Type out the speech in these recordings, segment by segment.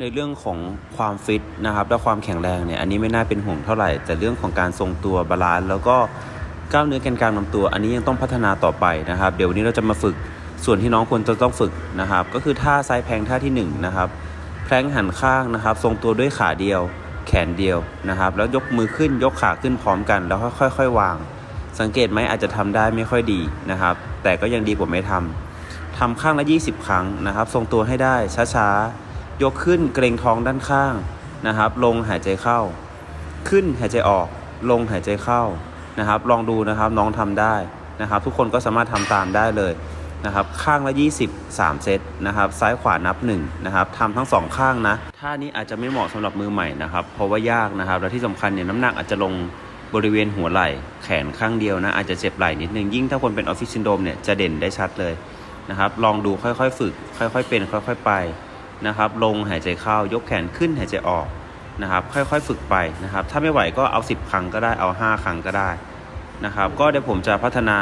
ในเรื่องของความฟิตนะครับและความแข็งแรงเนี่ยอันนี้ไม่น่าเป็นห่วงเท่าไหร่ แต่เรื่องของการทรงตัวบาลานซ์แล้วก็กล้ามเนื้อแกนกลางลำตัว อันนี้ยังต้องพัฒนาต่อไปนะครับ เดี๋ยววันนี้เราจะมาฝึกส่วนที่น้องควรจะต้องฝึกนะครับ ก็คือท่าไซด์แพงท่าที่หนึ่งนะครับแพลงหันข้างนะครับ ทรงตัวด้วยขาเดียว แขนเดียวนะครับ แล้วยกมือขึ้นยกขาขึ้นพร้อมกัน แล้วค่อยๆวาง สังเกตไหมอาจจะทำได้ไม่ค่อยดีนะครับ แต่ก็ยังดีกว่าไม่ทำทำข้างละ 20 ครั้งนะครับ ทรงตัวให้ได้ช้าๆ ยกขึ้นเกรงท้องด้านข้างนะครับ ลงหายใจเข้า ขึ้นหายใจออก ลงหายใจเข้านะครับ ลองดูนะครับน้องทำได้นะครับ ทุกคนก็สามารถทำตามได้เลยนะครับ ข้างละ 20 3 เซตนะครับ ซ้ายขวานับ1นะครับทำทั้งสองข้างนะท่านี้อาจจะไม่เหมาะสำหรับมือใหม่นะครับ เพราะว่ายากนะครับ และที่สำคัญเนี่ยน้ำหนักอาจจะลงบริเวณหัวไหล่แขนข้างเดียวนะ อาจจะเจ็บไหล่นิดนึง ยิ่งถ้าคนเป็นออฟฟิศซินโดรมเนี่ยจะเด่นได้ชัดเลยนะครับ ลองดูค่อยๆ ฝึก ค่อยๆเป็น ค่อย ๆ ไป นะครับ ลงหายใจเข้ายกแขนขึ้นหายใจออกนะครับ ค่อยๆฝึกไปนะครับ ถ้าไม่ไหวก็เอา 10 ครั้งก็ได้เอา 5 ครั้งก็ได้นะครับ ก็เดี๋ยวผมจะพัฒนา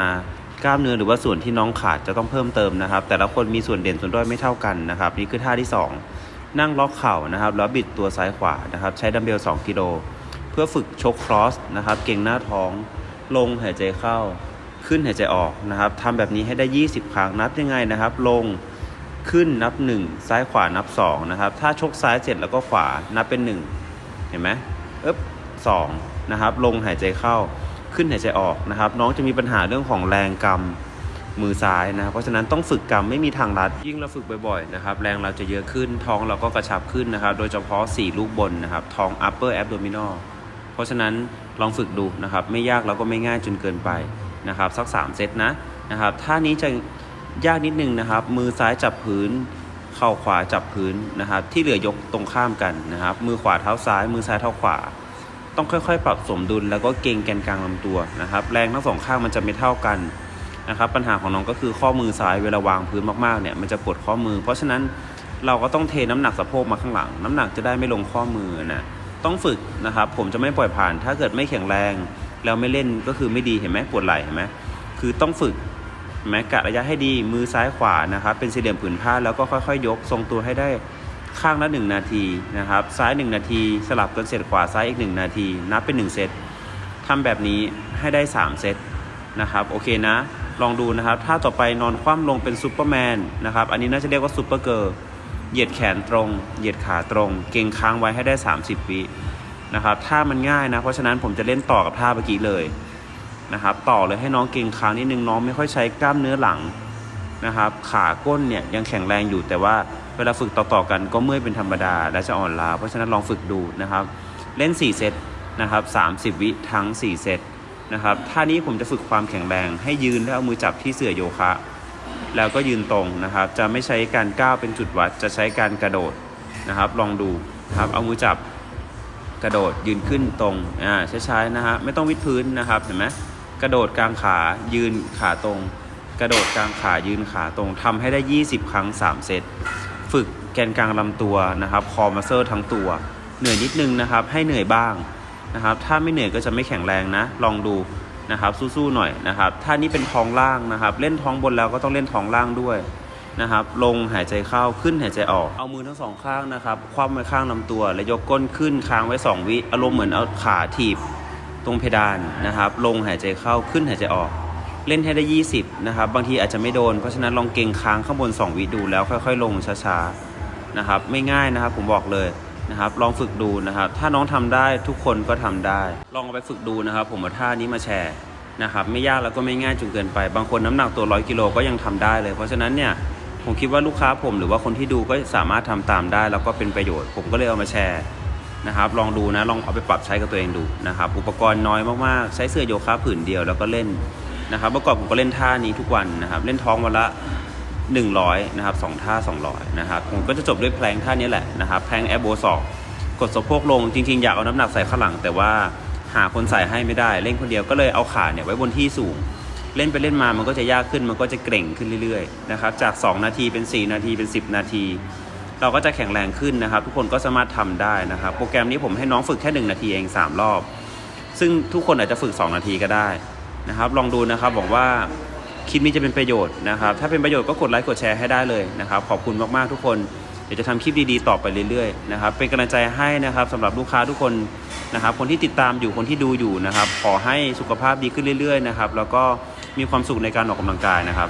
กล้ามเนื้อหรือว่าส่วนที่น้องขาดจะต้องเพิ่มเติมนะครับ แต่ละคนมีส่วนเด่นส่วนด้อยไม่เท่ากันนะครับ นี่คือท่าที่ 2 นั่งล็อกเข่านะครับ แล้วบิดตัวซ้ายขวานะครับ ใช้ดัมเบล 2 กิโล เพื่อฝึกชกครอสนะครับ เก่งหน้าท้อง ลงหายใจเข้า ขึ้นหายใจออกนะครับทำแบบนี้ให้ได้ 20 ครั้งนับยังไงนะครับ ลง ขึ้นนับ 1 ซ้ายขวานับ 2 นะครับ ถ้าชกซ้ายเสร็จแล้วก็ขวานับเป็น 1 เห็นไหมเอ๊บสองนะครับ ลงหายใจเข้าขึ้นหายใจออกนะครับ น้องจะมีปัญหาเรื่องของแรงกำมือซ้ายนะครับเพราะฉะนั้นต้องฝึกกำไม่มีทางลัด ยิ่งเราฝึกบ่อยๆนะครับ แรงเราจะเยอะขึ้น ท้องเราก็กระชับขึ้นนะครับ โดยเฉพาะ 4 ลูกบนนะครับ ท้อง upper abdominal เพราะฉะนั้นลองฝึกดูนะครับ ไม่ยากแล้วก็ไม่ง่ายจนเกินไปนะครับ สัก 3 เซตนะนะครับ ท่านี้จะ ยากนิดนึงนะครับ มือซ้ายจับพื้น เข่าขวาจับพื้นนะครับ ที่เหลือยกตรงข้ามกันนะครับ มือขวาเท้าซ้าย มือซ้ายเท้าขวา ต้องค่อยๆ ปรับสมดุลแล้วก็เกรงแกนกลางลำตัวนะครับ แรงทั้งสองข้างมันจะไม่เท่ากันนะครับ ปัญหาของน้องก็คือข้อมือซ้ายเวลาวางพื้นมากๆเนี่ยมันจะปวดข้อมือ เพราะฉะนั้นเราก็ต้องเทน้ำหนักสะโพกมาข้างหลัง น้ำหนักจะได้ไม่ลงข้อมือนะต้องฝึกนะครับ ผมจะไม่ปล่อยผ่าน ถ้าเกิดไม่แข็งแรง แล้วไม่เล่นก็คือไม่ดีเห็นไหมปวดไหล่เห็นไหมคือต้องฝึก เห็นไหมกะระยะให้ดีมือซ้ายขวานะครับเป็นสี่เหลี่ยมผืนผ้าแล้วก็ค่อยๆ ยก ทรงตัวให้ได้ข้างละ 1 นาทีนะครับ ซ้าย 1 นาที สลับกันเสร็จขวาซ้ายอีก 1 นาที นับเป็น 1 เซตทำแบบนี้ให้ได้ 3 เซตนะครับโอเคนะ ลองดูนะครับถ้าต่อไปนอนคว่ำลงเป็นซูเปอร์แมนนะครับอันนี้น่าจะเรียกว่าซูเปอร์เกิร์ลเหยียดแขนตรง เหยียดขาตรง เก่งค้างไว้ให้ได้ 30วินะครับถ้ามันง่ายนะ เพราะฉะนั้นผมจะเล่นต่อกับท่าเมื่อกี้เลย นะครับ ต่อเลยให้น้องเก่งค้างนิดนึงน้องไม่ค่อยใช้กล้ามเนื้อหลังนะครับ ขาก้นเนี่ยยังแข็งแรงอยู่แต่ว่าเวลาฝึกต่อๆกันก็เมื่อยเป็นธรรมดาและจะอ่อนล้าเพราะฉะนั้นลองฝึกดูนะครับ เล่น 4 เซตนะครับ30 วิทั้ง 4 เซตนะครับท่านี้ผมจะฝึกความแข็งแรง ให้ยืนแล้วเอามือจับที่เสื่อโยคะ แล้วก็ยืนตรงนะครับ จะไม่ใช้การก้าวเป็นจุดวัด จะใช้การกระโดดนะครับ ลองดูนะครับเอามือจับกระโดดยืนขึ้นตรงอ่าช้าๆนะฮะไม่ต้องวิดพื้นนะครับเห็นไหม กระโดดกลางขายืนขาตรง กระโดดกลางขายืนขาตรงทำให้ได้ 20 ครั้ง 3 เซต ฝึกแกนกลางลำตัวนะครับคอมาเซอร์ทั้งตัว เหนื่อยนิดนึงนะครับ ให้เหนื่อยบ้างนะครับ ถ้าไม่เหนื่อยก็จะไม่แข็งแรงนะ ลองดูนะครับ สู้ๆหน่อยนะครับ ถ้านี้เป็นท้องล่างนะครับ เล่นท้องบนแล้วก็ต้องเล่นท้องล่างด้วยนะครับ ลงหายใจเข้าขึ้นหายใจออก เอามือทั้งสองข้างนะครับ คว่ำไว้ข้างลำตัว แล้วยกก้นขึ้นค้างไว้ 2 วิ อารมณ์เหมือนเอาขาถีบ ตรงเพดานนะครับ ลงหายใจเข้าขึ้นหายใจออก เล่นให้ได้ 20 นะครับ บางทีอาจจะไม่โดน เพราะฉะนั้นลองเก่งค้างข้างบน 2 วิดูแล้วค่อย ๆ ลงช้าๆนะครับ ไม่ง่ายนะครับ ผมบอกเลยนะครับ ลองฝึกดูนะครับ ถ้าน้องทำได้ทุกคนก็ทำได้ ลองเอาไปฝึกดูนะครับ ผมเอาท่านี้มาแชร์นะครับไม่ยากแล้วก็ไม่ง่ายจนเกินไป บางคนน้ำหนักตัว100กิโลก็ยังทำได้เลย เพราะฉะนั้นเนี่ยผมคิดว่าลูกค้าผมหรือว่าคนที่ดูก็สามารถทำตามได้ แล้วก็เป็นประโยชน์ ผมก็เลยเอามาแชร์ นะครับลองดูนะลองเอาไปปรับใช้กับตัวเองดูนะครับ อุปกรณ์น้อยมากๆ ใช้เสื้อโยคะผืนเดียวแล้วก็เล่นนะครับเมื่อก่อนผมก็เล่นท่านี้ทุกวันนะครับ เล่นท้องวันละ 100นะครับสองท่า 200นะครับผมก็จะจบด้วยแพลงท่านี้แหละนะครับแพลงแอบโบสอกกดสะโพกลงจริงๆ อยากเอาน้ำหนักใส่ข้างหลัง แต่ว่าหาคนใส่ให้ไม่ได้ เล่นคนเดียวก็เลยเอาขาเนี่ยไว้บนที่สูง เล่นไปเล่นมามันก็จะยากขึ้นมันก็จะเกร็งขึ้นเรื่อยๆนะครับจาก 2 นาทีเป็น 4 นาทีเป็น 10 นาที เราก็จะแข็งแรงขึ้นนะครับ ทุกคนก็สามารถทำได้นะครับ โปรแกรมนี้ผมให้น้องฝึกแค่ 1 นาทีเอง 3 รอบ ซึ่งทุกคนอาจจะฝึก 2 นาทีก็ได้นะครับ ลองดูนะครับบอกว่าคลิปนี้จะเป็นประโยชน์นะครับ ถ้าเป็นประโยชน์ก็กดไลค์กดแชร์ให้ได้เลยนะครับ ขอบคุณมากๆทุกคน เดี๋ยวจะทำคลิปดีๆต่อไปเรื่อยๆนะครับ เป็นกำลังใจให้นะครับสำหรับลูกค้าทุกคนนะครับ คนที่ติดตามอยู่ คนที่ดูอยู่นะครับ ขอให้สุขภาพดีขึ้นเรื่อยๆนะครับ แล้วก็มีความสุขในการออกกำลังกายนะครับ